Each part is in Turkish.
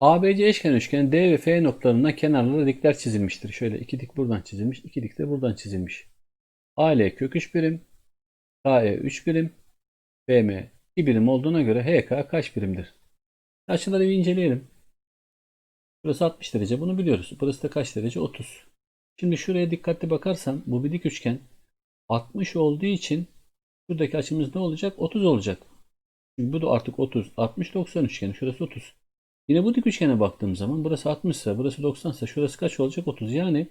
ABC eşkenar üçgen D ve F noktalarından kenarlara dikler çizilmiştir. Şöyle iki dik buradan çizilmiş, iki dik de buradan çizilmiş. AL kök 3 birim, KE 3 birim, BM 2 birim olduğuna göre HK kaç birimdir? Açıları bir inceleyelim. Burası 60 derece bunu biliyoruz. Burası da kaç derece? 30. Şimdi şuraya dikkatli bakarsan bu bir dik üçgen 60 olduğu için buradaki açımız ne olacak? 30 olacak. Çünkü bu da artık 30. 60 90 üçgeni. Şurası 30. Yine bu dik üçgene baktığım zaman burası 60 ise burası 90 ise şurası kaç olacak? 30. Yani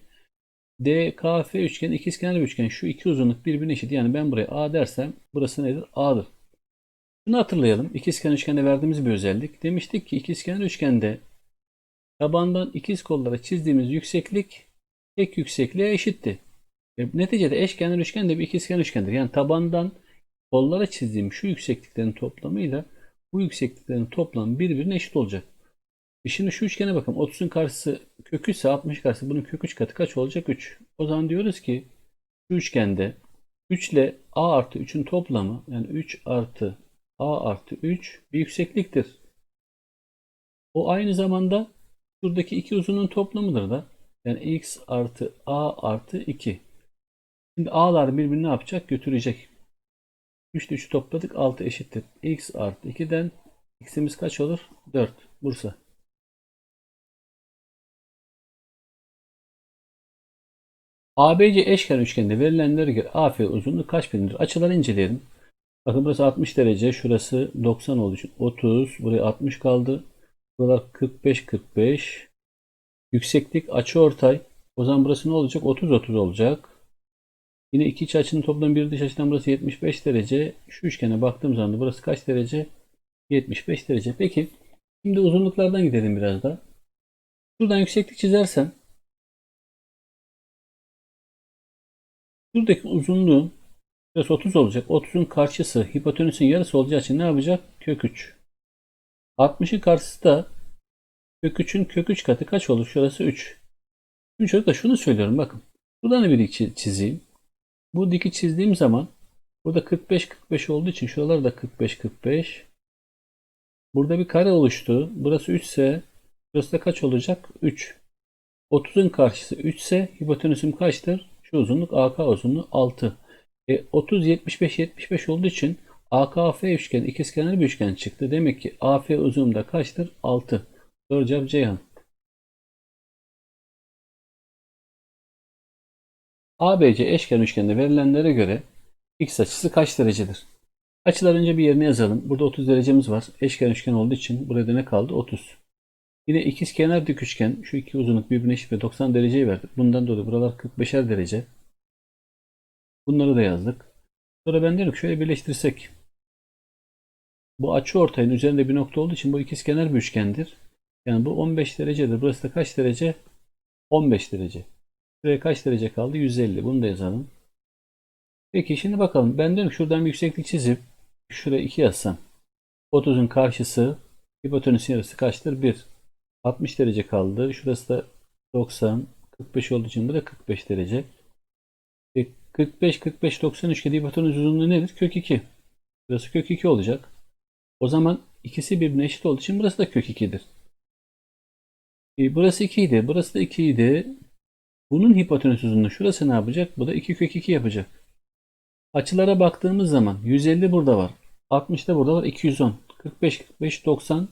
DKF üçgen ikizkenar bir üçgen. Şu iki uzunluk birbirine eşit. Yani ben buraya A dersem burası nedir? A'dır. Bunu hatırlayalım. İkizkenar üçgende verdiğimiz bir özellik. Demiştik ki ikizkenar üçgende tabandan ikiz kollara çizdiğimiz yükseklik tek yüksekliğe eşitti. E, neticede eşkenar üçgen de bir ikizkenar üçgendir. Yani tabandan kollara çizdiğim şu yüksekliklerin toplamıyla bu yüksekliklerin toplamı birbirine eşit olacak. E şimdi şu üçgene bakın. 30'un karşısı kök 3 ise 60 karşısı bunun kök 3 katı kaç olacak? 3. O zaman diyoruz ki şu üçgende 3 ile a artı 3'ün toplamı yani 3 artı a artı 3 bir yüksekliktir. O aynı zamanda şuradaki iki uzunluğun toplamıdır da. Yani x artı a artı 2. Şimdi a'lar birbirini ne yapacak? Götürecek. 3 ile 3'ü topladık. 6 eşittir. x artı 2'den x'imiz kaç olur? 4. Bursa. ABC eşkenar üçgende verilenlere göre AF uzunluğu kaç birimdir? Açıları inceleyelim. Bakın burası 60 derece, şurası 90 olduğu için 30, buraya 60 kaldı. Buralar 45 45. Yükseklik açı ortay. O zaman burası ne olacak? 30 30 olacak. Yine iki iç açının toplamı bir dış açıdan burası 75 derece. Şu üçgene baktığım zaman da burası kaç derece? 75 derece. Peki şimdi uzunluklardan gidelim biraz da. Şuradan yükseklik çizersem Şuradaki uzunluğun burası 30 olacak. 30'un karşısı hipotenüsün yarısı olacağı için ne yapacak? Kök 3. 60'ın karşısı da kök 3'ün kök 3 katı kaç olur? Şurası 3. Şimdi çocuklar şunu söylüyorum bakın. Buradan bir dik çizeyim. Bu diki çizdiğim zaman burada 45 45 olduğu için şuralar da 45 45. Burada bir kare oluştu. Burası 3 ise burası da kaç olacak? 3. 30'un karşısı 3 ise hipotenüsüm kaçtır? Şu uzunluk AK uzunluğu 6. E, 30 75 75 olduğu için AKF üçgen ikizkenar bir üçgen çıktı. Demek ki AF uzunluğu da kaçtır? 6. Doğru cevap Ceyhan. ABC eşkenar üçgende verilenlere göre x açısı kaç derecedir? Açılar önce bir yerine yazalım. Burada 30 derecemiz var. Eşkenar üçgen olduğu için burada ne kaldı? 30. Yine ikiz kenar dik üçgen şu iki uzunluk birbirine eşit ve 90 dereceyi verdi. Bundan dolayı buralar 45'er derece. Bunları da yazdık. Sonra ben ki şöyle birleştirsek. Bu açı ortayın üzerinde bir nokta olduğu için bu ikiz kenar bir üçgendir. Yani bu 15 derecedir. Burası da kaç derece? 15 derece. Buraya kaç derece kaldı? 150. Bunu da yazalım. Peki şimdi bakalım. Ben diyorum şuradan bir yükseklik çizip şuraya 2 yazsam. 30'un karşısı hipotenüsün yarısı kaçtır? 1. 60 derece kaldı. Şurası da 90. 45 olduğu için bu da 45 derece. E 45, 45, 90 üçgeni hipotenüs uzunluğu nedir? Kök 2. Burası kök 2 olacak. O zaman ikisi birbirine eşit olduğu için burası da kök 2'dir. E burası 2 idi. Burası da 2 idi. Bunun hipotenüs uzunluğu şurası ne yapacak? Bu da 2 kök 2 yapacak. Açılara baktığımız zaman 150 burada var. 60 da burada var. 210. 45, 45, 90.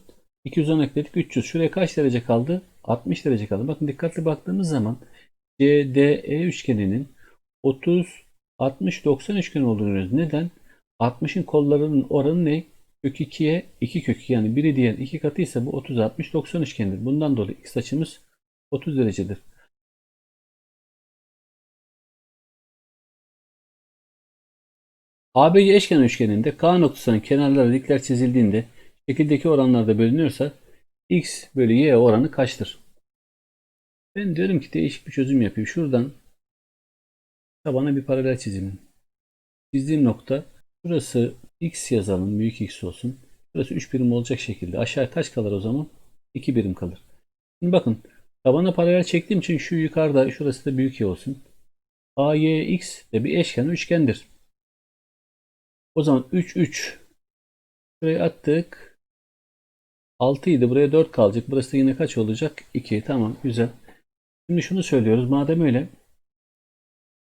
210 ekledik 300. Şuraya kaç derece kaldı? 60 derece kaldı. Bakın dikkatli baktığımız zaman CDE üçgeninin 30 60 90 üçgen olduğunu görüyoruz. Neden? 60'ın kollarının oranı ne? Kök 2'ye 2 kök 2 yani biri diğer 2 katı ise bu 30 60 90 üçgendir. Bundan dolayı x açımız 30 derecedir. ABC eşkenar üçgeninde K noktasının kenarları dikler çizildiğinde şekildeki oranlarda bölünüyorsa x bölü y oranı kaçtır? Ben diyorum ki değişik bir çözüm yapayım. Şuradan tabana bir paralel çizeyim. Çizdiğim nokta burası x yazalım. Büyük x olsun. Burası 3 birim olacak şekilde. Aşağı kaç kalır o zaman? 2 birim kalır. Şimdi bakın tabana paralel çektiğim için şu yukarıda şurası da büyük y olsun. AYX de bir eşkenar üçgendir. O zaman 3 3 Şuraya attık. 6 idi. Buraya 4 kalacak. Burası da yine kaç olacak? 2. Tamam. Güzel. Şimdi şunu söylüyoruz. Madem öyle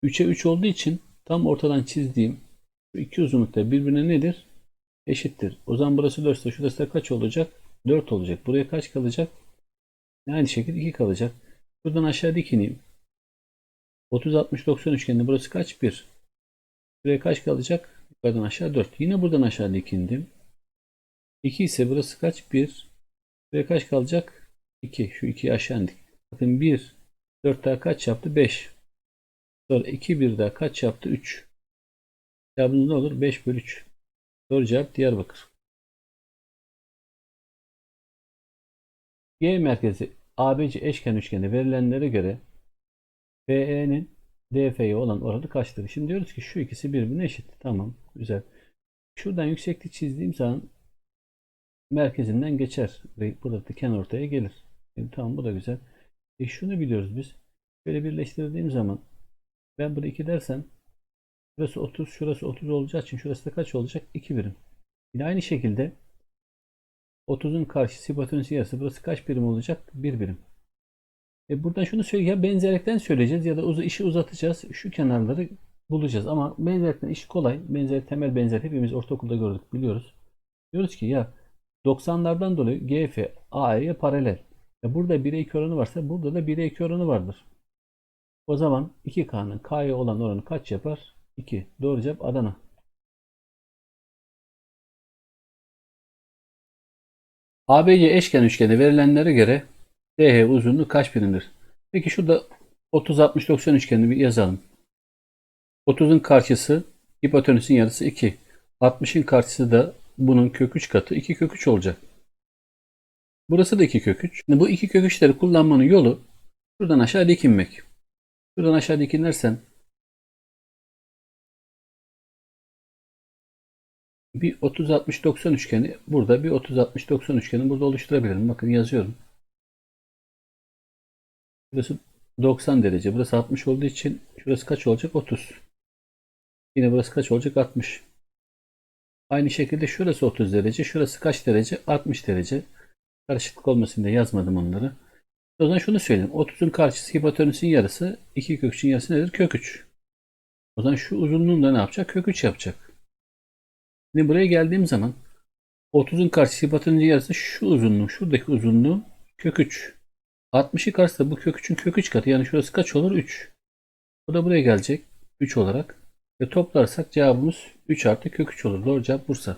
3'e 3 olduğu için tam ortadan çizdiğim şu iki uzunluk da birbirine nedir? Eşittir. O zaman burası 4 ise şurası da kaç olacak? 4 olacak. Buraya kaç kalacak? Aynı şekilde 2 kalacak. Buradan aşağı dikineyim. 30 60 90 üçgeninde burası kaç? 1. Buraya kaç kalacak? Yukarıdan aşağı 4. Yine buradan aşağı dikindim. 2 ise burası kaç? 1. Buraya kaç kalacak? 2. Şu 2'yi aşağı indik. Bakın 1 4 daha kaç yaptı? 5. Sonra 2 1 daha kaç yaptı? 3. Cevabımız ne olur? 5 bölü 3. Doğru cevap Diyarbakır. G merkezi ABC eşkenar üçgeni verilenlere göre BE'nin DF'ye olan oranı kaçtır? Şimdi diyoruz ki şu ikisi birbirine eşit. Tamam. Güzel. Şuradan yükseklik çizdiğim zaman merkezinden geçer. Ve burada da kenar ortaya gelir. Şimdi tamam bu da güzel. E şunu biliyoruz biz. Böyle birleştirdiğim zaman ben burada 2 dersem Şurası 30, şurası 30 olacağı için şurası da kaç olacak? 2 birim. Yine aynı şekilde 30'un karşısı hipotenüs yarısı. Burası kaç birim olacak? 1 birim. E buradan şunu söyle ya benzerlikten söyleyeceğiz ya da uz işi uzatacağız. Şu kenarları bulacağız. Ama benzerlikten iş kolay. Benzer temel benzer hepimiz ortaokulda gördük biliyoruz. Diyoruz ki ya 90'lardan dolayı GF AE'ye paralel. Ya burada 1'e 2 oranı varsa burada da 1'e 2 oranı vardır. O zaman 2K'nın K'ya olan oranı kaç yapar? 2. Doğru cevap Adana. ABC eşkenar üçgeni verilenlere göre DH uzunluğu kaç birimdir? Peki şurada 30 60 90 üçgenini bir yazalım. 30'un karşısı hipotenüsün yarısı 2. 60'ın karşısı da bunun kök 3 katı 2 kök 3 olacak. Burası da 2 kök 3. Şimdi bu 2 kök 3'leri kullanmanın yolu şuradan aşağı dikinmek. Şuradan aşağı dikinlersen bir 30 60 90 üçgeni burada bir 30 60 90 üçgeni burada oluşturabilirim. Bakın yazıyorum. Burası 90 derece. Burası 60 olduğu için şurası kaç olacak? 30. Yine burası kaç olacak? 60. Aynı şekilde şurası 30 derece. Şurası kaç derece? 60 derece. Karışıklık olmasın diye yazmadım onları. O zaman şunu söyleyeyim. 30'un karşısı hipotenüsün yarısı. 2 kök 3'ün yarısı nedir? Kök 3. O zaman şu uzunluğunu da ne yapacak? Kök 3 yapacak. Şimdi buraya geldiğim zaman 30'un karşısı hipotenüsün yarısı şu uzunluğu. Şuradaki uzunluğu kök 3. 60'ı karşısı bu kök 3'ün kök 3 katı. Yani şurası kaç olur? 3. Bu da buraya gelecek. 3 olarak. Ve toplarsak cevabımız 3 artı kök 3 olur. Doğru cevap Bursa.